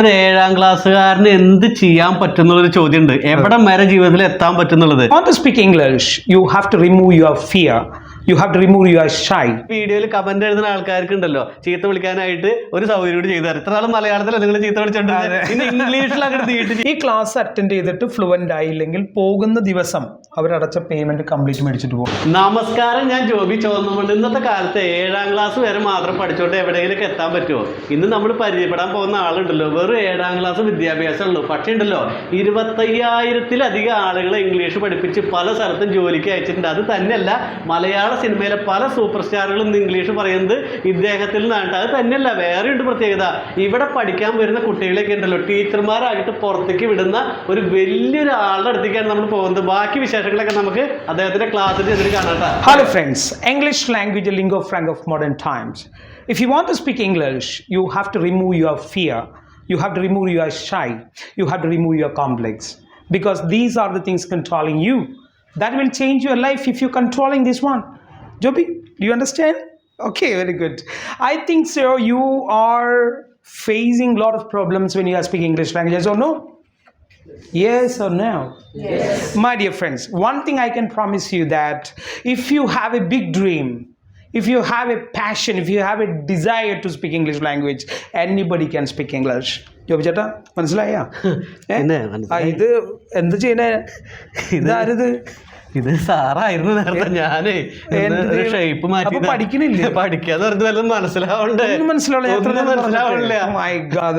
ഒരു ഏഴാം ക്ലാസ്സുകാരന് എന്ത് ചെയ്യാൻ പറ്റുന്നുള്ളൊരു ചോദ്യമുണ്ട്. എവിടെ വരെ ജീവിതത്തിൽ എത്താൻ പറ്റുന്നുള്ളത്? Want speak English you have to remove your your fear. Have to remove remove shy shy. വീഡിയോയിൽ കമന്റ് എഴുതുന്ന ആൾക്കാർക്ക് ഉണ്ടല്ലോ ചീത്ത വിളിക്കാനായിട്ട് ഒരു സൗകര്യം കൂടി ചെയ്തു തരാം. ഇത്ര നാളും മലയാളത്തിലല്ല നിങ്ങൾ ചീത്ത വിളിച്ചോണ്ടിരുന്നത് ഇംഗ്ലീഷിൽ അങ്ങനെ നീട്ടി ഈ ക്ലാസ് അറ്റൻഡ് ചെയ്തിട്ട് ഫ്ലുവന്റ് ആയില്ലെങ്കിൽ പോകുന്ന ദിവസം അവരടച്ച പേയ്മെന്റ് കംപ്ലീറ്റ് മേടിച്ചിട്ട് പോകും. നമസ്കാരം ഞാൻ ജോബി ചോദിച്ചുകൊണ്ട് ഇന്നത്തെ കാലത്ത് ഏഴാം ക്ലാസ് വരെ മാത്രം പഠിച്ചോണ്ട് എവിടെയെങ്കിലും എത്താൻ പറ്റുമോ ഇന്ന് നമ്മൾ പരിചയപ്പെടാൻ പോകുന്ന ആളുണ്ടല്ലോ. വെറും ഏഴാം ക്ലാസ് വിദ്യാഭ്യാസം ഉള്ളൂ പക്ഷേ ഉണ്ടല്ലോ ഇരുപത്തയ്യായിരത്തിലധികം ആളുകളെ ഇംഗ്ലീഷ് പഠിപ്പിച്ച് പല സ്ഥലത്തും ജോലിക്ക് അയച്ചിട്ടുണ്ട്. അത് തന്നെയല്ല മലയാള സിനിമയിലെ പല സൂപ്പർ സ്റ്റാറുകളും ഇംഗ്ലീഷ് പറയുന്നത് ഇദ്ദേഹത്തിൽ നിന്നാണ് അത് തന്നെയല്ല വേറെ ഉണ്ട് പ്രത്യേകത ഇവിടെ പഠിക്കാൻ വരുന്ന കുട്ടികളെയൊക്കെ ഉണ്ടല്ലോ ടീച്ചർമാരായിട്ട് പുറത്തേക്ക് വിടുന്ന ഒരു വലിയൊരു ആളുടെ അടുത്തേക്കാണ് നമ്മൾ പോകുന്നത് ബാക്കി വിശേഷങ്ങളൊക്കെ നമുക്ക് അദ്ദേഹത്തിന്റെ ക്ലാസ്സിൽ ചെന്നിട്ട് കാണാം friends, English language a lingo frank of modern times. If you want to speak English, you have to remove your fear. You have to remove your shy. You have to remove your complex. Because these are the things controlling you. That will change your life if you're controlling this one. Joby, do you understand? Okay, very good. I think so. You are facing a lot of problems when you are speaking English languages or no? Yes or no? Yes. My dear friends, one thing I can promise you that if you have a big dream, if you have a passion, if you have a desire to speak English language, anybody can speak English. Joby ചേട്ടാ മനസ്സിലായ പിന്നെ ഇത് എന്ത് ചെയ്യണേ ഇതാരിത് ഇത് സാറായിരുന്നു നേരത്തെ ഞാനേ shape മാറ്റി പഠിക്കണില്ല? പഠിക്കാന്ന് പറഞ്ഞത് വല്ലതും മനസ്സിലാവണ്ടേ? മനസ്സിലാവില്ല?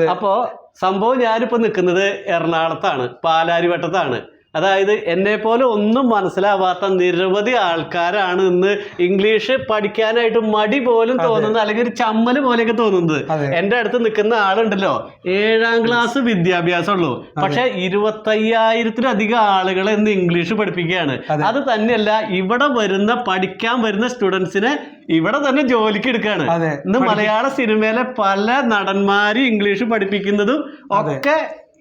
Oh. അപ്പോ സംഭവം ഞാനിപ്പോ നിൽക്കുന്നത് എറണാകുളത്താണ്. പാലാരിവട്ടത്താണ്. അതായത് എന്നെ പോലെ ഒന്നും മനസ്സിലാവാത്ത നിരവധി ആൾക്കാരാണ് ഇന്ന് ഇംഗ്ലീഷ് പഠിക്കാനായിട്ട് മടി പോലും തോന്നുന്നത് അല്ലെങ്കിൽ ഒരു ചമ്മൽ പോലെയൊക്കെ തോന്നുന്നത്. എന്റെ അടുത്ത് നിൽക്കുന്ന ആളുണ്ടല്ലോ ഏഴാം ക്ലാസ് വിദ്യാഭ്യാസം ഉള്ളൂ പക്ഷെ ഇരുപത്തയ്യായിരത്തിലധികം ആളുകളെ ഇന്ന് ഇംഗ്ലീഷ് പഠിപ്പിക്കുകയാണ്. അത്. തന്നെയല്ല ഇവിടെ വരുന്ന പഠിക്കാൻ വരുന്ന സ്റ്റുഡൻസിനെ ഇവിടെ തന്നെ ജോലിക്ക് എടുക്കുകയാണ്. ഇന്ന് മലയാള സിനിമയിലെ പല നടന്മാരും ഇംഗ്ലീഷ് പഠിപ്പിക്കുന്നതും ഒക്കെ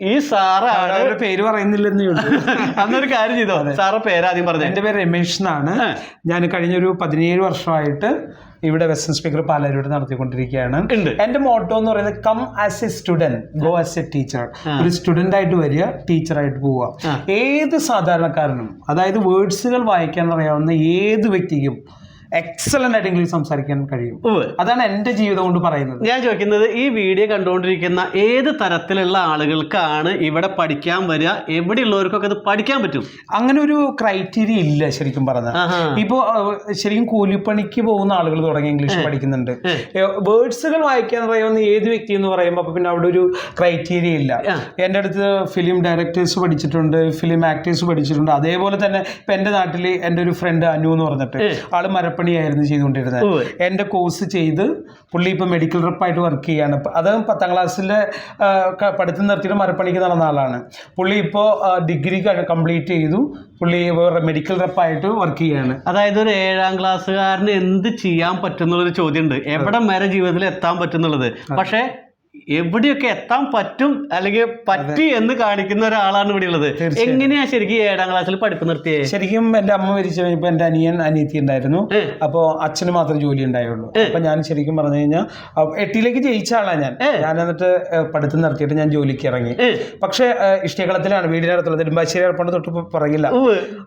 ഈ സാറാണ് പേര് പറയുന്നില്ലെന്നേ ഉള്ളൂ അന്നൊരു കാര്യം ചെയ്തോ? സാറ് പേരാദ്യം പറഞ്ഞു. എന്റെ പേര് രമേഷ് എന്നാണ്. ഞാൻ കഴിഞ്ഞൊരു പതിനേഴ് വർഷമായിട്ട് ഇവിടെ വെസ്റ്റേൺ സ്പീക്കർ പാലാരിയോട് നടത്തിക്കൊണ്ടിരിക്കുകയാണ്. എന്റെ മോട്ടോ എന്ന് പറയുന്നത് come as a student go as a teacher ഒരു സ്റ്റുഡന്റ് ആയിട്ട് വരിക ടീച്ചറായിട്ട് പോവുക. ഏത് സാധാരണക്കാരനും അതായത് വേർഡ്സുകൾ വായിക്കാൻ അറിയാവുന്ന ഏത് വ്യക്തിക്കും എക്സലന്റ് ആയിട്ട് ഇംഗ്ലീഷ് സംസാരിക്കാൻ കഴിയും. അതാണ് എന്റെ ജീവിതം കൊണ്ട് പറയുന്നത്. ഞാൻ ചോദിക്കുന്നത് ഈ വീഡിയോ കണ്ടുകൊണ്ടിരിക്കുന്ന ഏത് തരത്തിലുള്ള ആളുകൾക്കാണ് ഇവിടെ പഠിക്കാൻ വരിക? എവിടെയുള്ളവർക്കൊക്കെ അത് പഠിക്കാൻ പറ്റും? അങ്ങനെ ഒരു ക്രൈറ്റീരിയ ഇല്ല ശരിക്കും പറഞ്ഞാൽ. ഇപ്പോ ശരിക്കും കൂലിപ്പണിക്ക് പോകുന്ന ആളുകൾ തുടങ്ങി ഇംഗ്ലീഷ് പഠിക്കുന്നുണ്ട്. വേർഡ്സുകൾ വായിക്കാൻ അറിയാവുന്ന ഏത് വ്യക്തി എന്ന് പറയുമ്പോൾ അപ്പൊ പിന്നെ അവിടെ ഒരു ക്രൈറ്റീരിയ ഇല്ല. എന്റെ അടുത്ത് ഫിലിം ഡയറക്ടേഴ്സ് പഠിച്ചിട്ടുണ്ട് ഫിലിം ആക്ടേഴ്സ് പഠിച്ചിട്ടുണ്ട്. അതേപോലെ തന്നെ ഇപ്പൊ എന്റെ നാട്ടിൽ എന്റെ ഒരു ഫ്രണ്ട് അനു എന്ന് പറഞ്ഞിട്ട് ആൾ മരപ്പണിയായിരുന്നു ചെയ്തുകൊണ്ടിരുന്നത്. എന്റെ കോഴ്സ് ചെയ്ത് പുള്ളി ഇപ്പൊ മെഡിക്കൽ റെപ്പായിട്ട് വർക്ക് ചെയ്യാണ് അത് പത്താം ക്ലാസ്സിലെ പഠിത്തം നിർത്തിയിട്ട് മരപ്പണിക്ക് നടന്ന ആളാണ്. പുള്ളി ഇപ്പോൾ ഡിഗ്രി കംപ്ലീറ്റ് ചെയ്തു. പുള്ളി മെഡിക്കൽ റെപ്പായിട്ട് വർക്ക് ചെയ്യാണ് അതായത് ഒരു ഏഴാം ക്ലാസ്സുകാരന് എന്ത് ചെയ്യാൻ പറ്റുന്നുള്ളൊരു ചോദ്യമുണ്ട് എവിടെ വരെ ജീവിതത്തിൽ എത്താൻ പറ്റുന്നുള്ളത്? പക്ഷെ എവിടെയൊക്കെ എത്താൻ പറ്റും അല്ലെങ്കിൽ പറ്റി എന്ന് കാണിക്കുന്ന ഒരാളാണ് ഇവിടെ ഉള്ളത്. എങ്ങനെയാ ശരിക്കും ഏഴാം ക്ലാസ്സിൽ പഠിപ്പ് നിർത്തിയത് ശരിക്കും എന്റെ അമ്മ മരിച്ചു കഴിഞ്ഞപ്പോ എന്റെ അനിയൻ അനിയത്തി ഉണ്ടായിരുന്നു. അപ്പൊ അച്ഛന് മാത്രം ജോലി ഉണ്ടായുള്ളൂ. അപ്പൊ ഞാൻ ശരിക്കും പറഞ്ഞു കഴിഞ്ഞാൽ എട്ടിലേക്ക് ജയിച്ച ആളാണ് ഞാൻ. ഞാൻ എന്നിട്ട് പഠിത്തം നിർത്തിയിട്ട് ഞാൻ ജോലിക്ക് ഇറങ്ങി. പക്ഷെ ഇഷ്ടകളത്തിലാണ് വീടിനടുത്തുള്ള നെടുമ്പാശ്ശേരി എയർപോർട്ട് തൊട്ട് പറയില്ല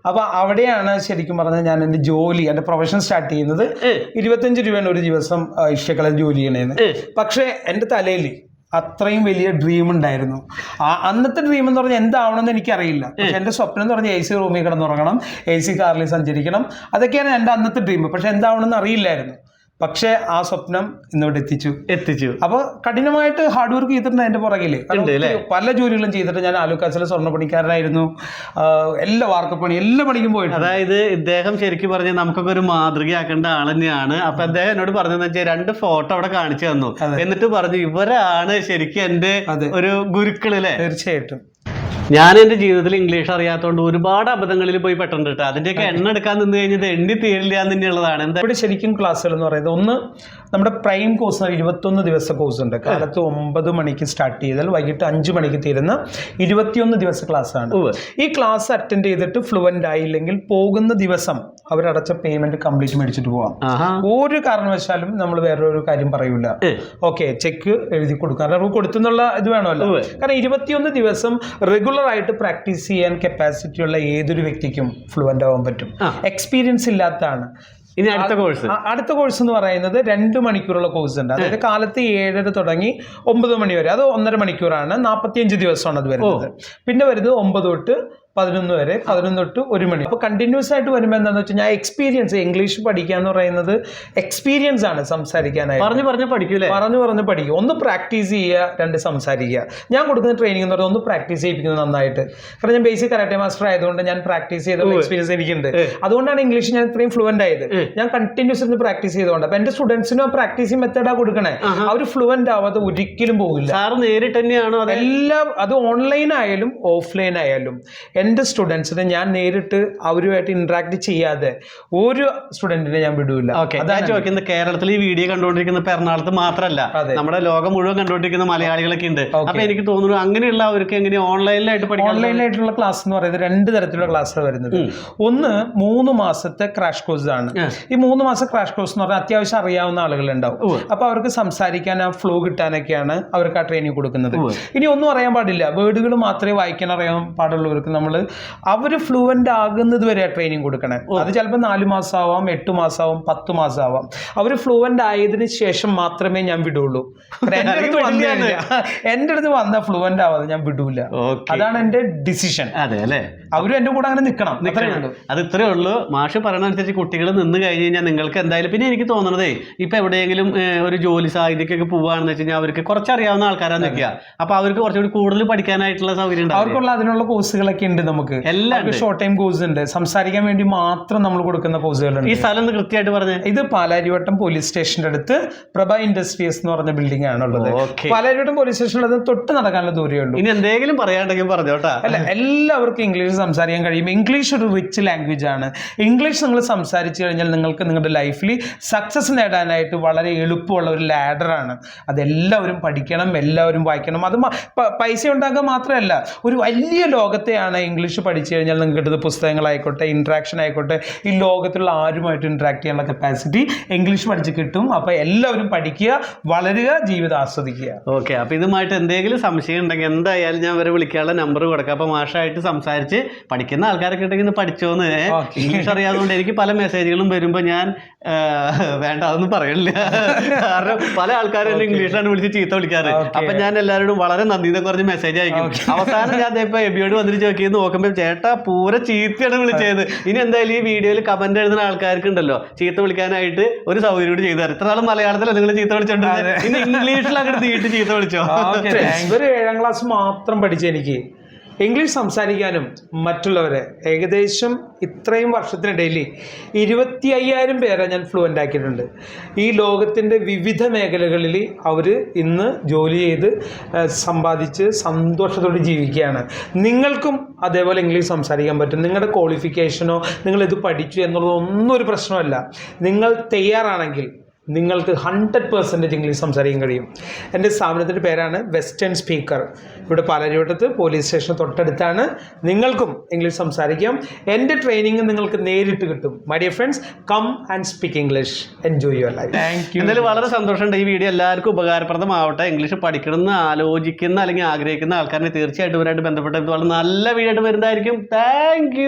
അപ്പൊ അവിടെയാണ് ശരിക്കും പറഞ്ഞാൽ ഞാൻ എന്റെ ജോലി എന്റെ പ്രൊഫഷൻ സ്റ്റാർട്ട് ചെയ്യുന്നത്. ഇരുപത്തഞ്ച് രൂപയാണ് ഒരു ദിവസം ഇഷ്ടക്കള ജോലി ചെയ്യണേന്ന്. പക്ഷേ എന്റെ തലയിൽ അത്രയും വലിയ ഡ്രീം ഉണ്ടായിരുന്നു. ആ അന്നത്തെ ഡ്രീം എന്ന് പറഞ്ഞാൽ എന്താവണമെന്ന് എനിക്കറിയില്ല. പക്ഷെ എന്റെ സ്വപ്നം എന്ന് പറഞ്ഞാൽ എ സി റൂമിൽ കിടന്നുറങ്ങണം എ സി കാറിൽ സഞ്ചരിക്കണം. അതൊക്കെയാണ് എന്റെ അന്നത്തെ ഡ്രീം പക്ഷെ എന്താവണമെന്ന് അറിയില്ലായിരുന്നു. പക്ഷേ ആ സ്വപ്നം ഇന്നോട്ട് എത്തിച്ചു എത്തിച്ചു. അപ്പോൾ കഠിനമായിട്ട് ഹാർഡ് വർക്ക് ചെയ്തിട്ടുണ്ട് അതിന്റെ അല്ലേ? ഒത്തിരി പല ജോലികളും ചെയ്തിട്ട് ഞാൻ ആലുക്കാസിലെ സ്വർണ പണിക്കാരനായിരുന്നു. ആഹ് എല്ലാ വാർക്കപ്പണി എല്ലാ പണിക്കും പോയിട്ടുണ്ട്. അതായത് ഇദ്ദേഹം ശരിക്കും പറഞ്ഞ നമുക്കൊക്കെ ഒരു മാതൃകയാക്കേണ്ട ആൾ തന്നെയാണ്. അപ്പൊ അദ്ദേഹം എന്നോട് പറഞ്ഞതെന്ന് വെച്ചാൽ രണ്ട് ഫോട്ടോ അവിടെ കാണിച്ചു തന്നു. എന്നിട്ട് പറഞ്ഞു ഇവരാണ് ശരിക്കും എന്റെ. ഒരു ഗുരുക്കൾ അല്ലേ? തീർച്ചയായിട്ടും. ഞാൻ എന്റെ ജീവിതത്തിൽ ഇംഗ്ലീഷ് അറിയാത്തതുകൊണ്ട് ഒരുപാട് അബദ്ധങ്ങളിൽ പോയി പെട്ടെന്ന് കേട്ടോ അതിന്റെയൊക്കെ എണ്ണ എടുക്കാൻ നിന്ന് കഴിഞ്ഞത് എണ്ണി തീരില്ല എന്നുള്ളതാണ് എന്താ ഇവിടെ ശരിക്കും ക്ലാസ്സുകൾ എന്ന് പറയുന്നത് ഒന്ന് നമ്മുടെ പ്രൈം കോഴ്സ് ഇരുപത്തൊന്ന് ദിവസ കോഴ്സ് ഉണ്ട്. കാലത്ത് ഒമ്പത് മണിക്ക് സ്റ്റാർട്ട് ചെയ്താൽ വൈകിട്ട് അഞ്ച് മണിക്ക് തീരുന്ന ഇരുപത്തിയൊന്ന് ദിവസ ക്ലാസ് ആണ് ഈ ക്ലാസ് അറ്റൻഡ് ചെയ്തിട്ട് ഫ്ലുവന്റ് ആയില്ലെങ്കിൽ പോകുന്ന ദിവസം അവരടച്ച പേയ്മെന്റ് കംപ്ലീറ്റ് മേടിച്ചിട്ട് പോവാം. ഒരു കാരണവശാലും നമ്മൾ വേറൊരു കാര്യം പറയൂല. ഓക്കെ ചെക്ക് എഴുതി കൊടുക്കാം. കാരണം നമുക്ക് കൊടുത്തുന്നുള്ള ഇത് വേണമല്ലോ. കാരണം ഇരുപത്തിയൊന്ന് ദിവസം റെഗുലർ ആയിട്ട് പ്രാക്ടീസ് ചെയ്യാൻ കപ്പാസിറ്റി ഉള്ള ഏതൊരു വ്യക്തിക്കും ഫ്ലുവന്റ് ആവാൻ പറ്റും. എക്സ്പീരിയൻസ് ഇല്ലാത്തതാണ്. ഇനി അടുത്ത കോഴ്സ് അടുത്ത കോഴ്സ് എന്ന് പറയുന്നത് രണ്ട് മണിക്കൂറുള്ള കോഴ്സ് ഉണ്ട്. അതായത് കാലത്ത് ഏഴര തുടങ്ങി ഒമ്പത് മണി വരെ. അത് ഒന്നര മണിക്കൂറാണ്. നാൽപ്പത്തിയഞ്ച് ദിവസമാണ് അത് വരുന്നത്. പിന്നെ വരുന്നത് ഒമ്പത് തൊട്ട് പതിനൊന്ന് വരെ പതിനൊന്ന് തൊട്ട് ഒരു മണി. അപ്പോൾ കണ്ടിന്യൂസ് ആയിട്ട് വരുമ്പോൾ എന്താണെന്ന് വെച്ചാൽ ഞാൻ എക്സ്പീരിയൻസ് ഇംഗ്ലീഷ് പഠിക്കുക എന്ന് പറയുന്നത് എക്സ്പീരിയൻസ് ആണ് സംസാരിക്കാനായി പറഞ്ഞു പറഞ്ഞ് പഠിക്കൂലേ പറഞ്ഞു പറഞ്ഞ് പഠിക്കും. ഒന്ന് പ്രാക്ടീസ് ചെയ്യുക രണ്ട് സംസാരിക്കുക. ഞാൻ കൊടുക്കുന്ന ട്രെയിനിങ് എന്ന് പറഞ്ഞാൽ ഒന്ന് പ്രാക്ടീസ് ചെയ്യിപ്പിക്കുന്നത് നന്നായിട്ട്. കാരണം ഞാൻ ബേസിക് കരാട്ടെ മാസ്റ്റർ ആയതുകൊണ്ട് ഞാൻ പ്രാക്ടീസ് ചെയ്തുള്ള എക്സ്പീരിയൻസ് എനിക്കുണ്ട്. അതുകൊണ്ടാണ് ഇംഗ്ലീഷ് ഞാൻ ഇത്രയും ഫ്ലുവന്റ് ആയത്. ഞാൻ കണ്ടിന്യൂസ് ഇരുന്ന് പ്രാക്ടീസ് ചെയ്തുകൊണ്ട്. അപ്പം എന്റെ സ്റ്റുഡൻസിനും ആ പ്രാക്ടീസിങ് മെത്തേഡാണ് കൊടുക്കണേ. അവർ ഫ്ലുവന്റ് ആവാതെ ഒരിക്കലും പോകില്ല. സാർ നേരിട്ട് തന്നെയാണോ എല്ലാം അത് ഓൺലൈൻ ആയാലും ഓഫ്ലൈൻ ആയാലും. എന്റെ സ്റ്റുഡൻസിനെ ഞാൻ നേരിട്ട് അവരുമായിട്ട് ഇന്ററാക്ട് ചെയ്യാതെ ഒരു സ്റ്റുഡന്റിനെ ഞാൻ വിടൂല. ഞാൻ ചോദിക്കുന്നത് കേരളത്തിൽ ഈ വീഡിയോ കണ്ടുകൊണ്ടിരിക്കുന്ന എറണാകുളത്ത് മാത്രമല്ല അതെ. നമ്മുടെ ലോകം മുഴുവൻ കണ്ടുകൊണ്ടിരിക്കുന്ന മലയാളികളൊക്കെ ഉണ്ട്. അപ്പൊ എനിക്ക് തോന്നുന്നു അങ്ങനെയുള്ള അവർക്ക് എങ്ങനെ ഓൺലൈനിലായിട്ട് പഠിക്കാം ഓൺലൈനിലായിട്ടുള്ള ക്ലാസ് എന്ന് പറയുന്നത് രണ്ട് തരത്തിലുള്ള ക്ലാസ് വരുന്നത്. ഒന്ന് മൂന്ന് മാസത്തെ ക്രാഷ് കോഴ്സ് ആണ്. ഈ മൂന്ന് മാസം ക്രാഷ് കോഴ്സ് എന്ന് പറഞ്ഞാൽ അത്യാവശ്യം അറിയാവുന്ന ആളുകളുണ്ടാവും. അപ്പൊ അവർക്ക് സംസാരിക്കാൻ ആ ഫ്ലോ കിട്ടാനൊക്കെയാണ് അവർക്ക് ആ ട്രെയിനിങ് കൊടുക്കുന്നത്. ഇനി ഒന്നും അറിയാൻ പാടില്ല. വേർഡുകൾ മാത്രമേ വായിക്കാൻ അറിയാൻ പാടുള്ളവർക്ക് നമ്മൾ അവർ ഫ്ലുവന്റ് ആകുന്നത് വരെ ട്രെയിനിങ് കൊടുക്കണേ. അത് ചിലപ്പോൾ നാല് മാസമാവാം എട്ട് മാസമാവാം പത്ത് മാസമാവാം അവർ ഫ്ലുവന്റ് ആയതിന് ശേഷം മാത്രമേ ഞാൻ വിടുള്ളൂ. എന്റെ അടുത്ത് വന്നു എന്റെ അടുത്ത് വന്ന ഫ്ലുവന്റ് ആവാതെ ഞാൻ വിടൂല. അതാണ് എന്റെ ഡിസിഷൻ അതെ അല്ലേ? അവരും എന്റെ കൂടെ അങ്ങനെ നിൽക്കണം അത് ഇത്രേ ഉള്ളൂ. മാഷ് പറയണനുസരിച്ച് കുട്ടികൾ നിന്ന് കഴിഞ്ഞ് കഴിഞ്ഞാൽ നിങ്ങൾക്ക് എന്തായാലും പിന്നെ എനിക്ക് തോന്നണതേ ഇപ്പൊ എവിടെയെങ്കിലും ഒരു ജോലി സാധ്യതയ്ക്കൊക്കെ പോവുകയാണെന്ന് വെച്ച് കഴിഞ്ഞാൽ അവർക്ക് കുറച്ചറിയാവുന്ന ആൾക്കാരാണ് നിൽക്കുക അപ്പൊ അവർക്ക് കുറച്ചുകൂടി കൂടുതൽ പഠിക്കാനായിട്ടുള്ള സൗകര്യം അവർക്കുള്ള അതിനുള്ള കോഴ്സുകളൊക്കെ ഉണ്ട് നമുക്ക്. എല്ലാം ഷോർട്ട് ടൈം കോഴ്സ് ഉണ്ട്. സംസാരിക്കാൻ വേണ്ടി മാത്രം നമ്മൾ കൊടുക്കുന്ന കോഴ്സുകളുണ്ട് ഈ സ്ഥലം കൃത്യമായിട്ട് പറഞ്ഞു. ഇത് പാലാരിവട്ടം പോലീസ് സ്റ്റേഷന്റെ അടുത്ത് പ്രഭ ഇൻഡസ്ട്രീസ് എന്ന് പറഞ്ഞ ബിൽഡിംഗ് ആണുള്ളത് പാലാരിവട്ടം പോലീസ് സ്റ്റേഷനിൽ തൊട്ട് നടക്കാനുള്ള ദൂരമേ ഉള്ളൂ. ഇനി എന്തെങ്കിലും പറയാണ്ടെങ്കിൽ പറഞ്ഞോട്ടാ അല്ല എല്ലാവർക്കും ഇംഗ്ലീഷ് സംസാരിക്കാൻ കഴിയും ഇംഗ്ലീഷ് ഒരു റിച്ച് ലാംഗ്വേജ് ആണ്. ഇംഗ്ലീഷ് നിങ്ങൾ സംസാരിച്ചു കഴിഞ്ഞാൽ നിങ്ങൾക്ക് നിങ്ങളുടെ ലൈഫിൽ സക്സസ് നേടാനായിട്ട് വളരെ എളുപ്പമുള്ള ഒരു ലാഡറാണ് അതെല്ലാവരും പഠിക്കണം എല്ലാവരും വായിക്കണം. അത് പൈസ ഉണ്ടാക്കുക മാത്രമല്ല ഒരു വലിയ ലോകത്തെയാണ് ഇംഗ്ലീഷ് പഠിച്ചു കഴിഞ്ഞാൽ നിങ്ങൾക്ക് കിട്ടുന്ന പുസ്തകങ്ങളായിക്കോട്ടെ ഇൻട്രാക്ഷൻ ആയിക്കോട്ടെ ഈ ലോകത്തിലുള്ള ആരുമായിട്ട് ഇൻട്രാക്ട് ചെയ്യാനുള്ള കപ്പാസിറ്റി ഇംഗ്ലീഷ് പഠിച്ച് കിട്ടും. അപ്പോൾ എല്ലാവരും പഠിക്കുക വളരുക ജീവിതം ആസ്വദിക്കുക. ഓക്കെ അപ്പോൾ ഇതുമായിട്ട് എന്തെങ്കിലും സംശയം ഉണ്ടെങ്കിൽ എന്തായാലും ഞാൻ അവരെ വിളിക്കാനുള്ള നമ്പർ കൊടുക്കാം. അപ്പോൾ മാഷായിട്ട് സംസാരിച്ച് പഠിക്കുന്ന ആൾക്കാരൊക്കെ ഉണ്ടെങ്കിൽ പഠിച്ചോന്ന്. ഇംഗ്ലീഷ് അറിയാതുകൊണ്ട് എനിക്ക് പല മെസ്സേജുകളും വരുമ്പോൾ ഞാൻ വേണ്ട അതൊന്നും പറയണില്ല. കാരണം പല ആൾക്കാരും എന്നെ ഇംഗ്ലീഷിലാണ് വിളിച്ച് ചീത്ത വിളിക്കാറ്. അപ്പൊ ഞാൻ എല്ലാവരോടും വളരെ നന്ദി എന്നൊക്കെ പറഞ്ഞ് മെസ്സേജ് അയക്കും. അവസാനം ഞാൻ ഇപ്പൊ എബിയോട് വന്നിട്ട് ചോദിക്കുന്നത് നോക്കുമ്പോൾ ചേട്ടാ പൂര ചീത്തയാണ് വിളിച്ചത്. ഇനി എന്തായാലും ഈ വീഡിയോയിൽ കമന്റ് എഴുതുന്ന ആൾക്കാർക്ക് ഉണ്ടല്ലോ ചീത്ത വിളിക്കാനായിട്ട് ഒരു സൗകര്യം കൂടി ചെയ്തു തരാം ഇത്ര നാളും മലയാളത്തിൽ നിങ്ങൾ ചീത്ത വിളിച്ചോണ്ടിരുന്നത് ഇനി ഇംഗ്ലീഷിൽ അങ്ങോട്ട് തീയിട്ട് ചീത്ത വിളിച്ചോ? ഒരു ഏഴാം ക്ലാസ് മാത്രം പഠിച്ച എനിക്ക്. ഇംഗ്ലീഷ് സംസാരിക്കാനും മറ്റുള്ളവരെ ഏകദേശം ഇത്രയും വർഷത്തിനിടയിൽ ഇരുപത്തി അയ്യായിരം പേരെ ഞാൻ ഫ്ലുവന്റ് ആക്കിയിട്ടുണ്ട്. ഈ ലോകത്തിന്റെ വിവിധ മേഖലകളിൽ അവർ ഇന്ന് ജോലി ചെയ്ത് സമ്പാദിച്ച് സന്തോഷത്തോടെ ജീവിക്കുകയാണ്. നിങ്ങൾക്കും അതേപോലെ ഇംഗ്ലീഷ് സംസാരിക്കാൻ പറ്റും. നിങ്ങളുടെ ക്വാളിഫിക്കേഷനോ നിങ്ങളിത് പഠിച്ചു എന്നുള്ളതൊന്നും ഒരു പ്രശ്നമല്ല. നിങ്ങൾ തയ്യാറാണെങ്കിൽ നിങ്ങൾക്ക് ഹൺഡ്രഡ് പെർസെന്റേജ് ഇംഗ്ലീഷ് സംസാരിക്കാൻ കഴിയും. എന്റെ സ്ഥാപനത്തിന്റെ പേരാണ് വെസ്റ്റേൺ സ്പീക്കർ ഇവിടെ പാലരുവട്ടത്ത് പോലീസ് സ്റ്റേഷൻ തൊട്ടടുത്താണ് നിങ്ങൾക്കും ഇംഗ്ലീഷ് സംസാരിക്കാം. എന്റെ ട്രെയിനിങ് നിങ്ങൾക്ക് നേരിട്ട് കിട്ടും. My dear friends come and speak English enjoy your life thank you എന്തായാലും വളരെ സന്തോഷമുണ്ട് ഈ വീഡിയോ എല്ലാവർക്കും ഉപകാരപ്രദമാവട്ടെ. ഇംഗ്ലീഷ് പഠിക്കണമെന്ന് ആലോചിക്കുന്ന അല്ലെങ്കിൽ ആഗ്രഹിക്കുന്ന ആൾക്കാരെ തീർച്ചയായിട്ടും ഇവരായിട്ട് ബന്ധപ്പെട്ട വളരെ നല്ല വീഡിയോ ആയിട്ട് വരുന്നതായിരിക്കും. താങ്ക്